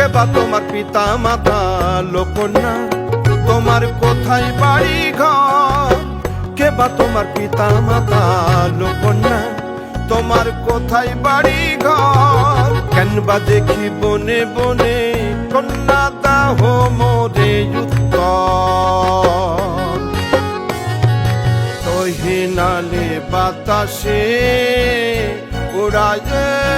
কে বা তোমার পিতা মাতা? লোকন্যা তোমার কোথায় বাড়ি ঘর? কে বা তোমার পিতা মাতা? লোকন্যা তোমার কোথায় বাড়ি ঘর? কেন বা দেখি বনে বনে কন্যা দাহ মোরে উত্তর? তহিনালে বাতাসে উড়ায়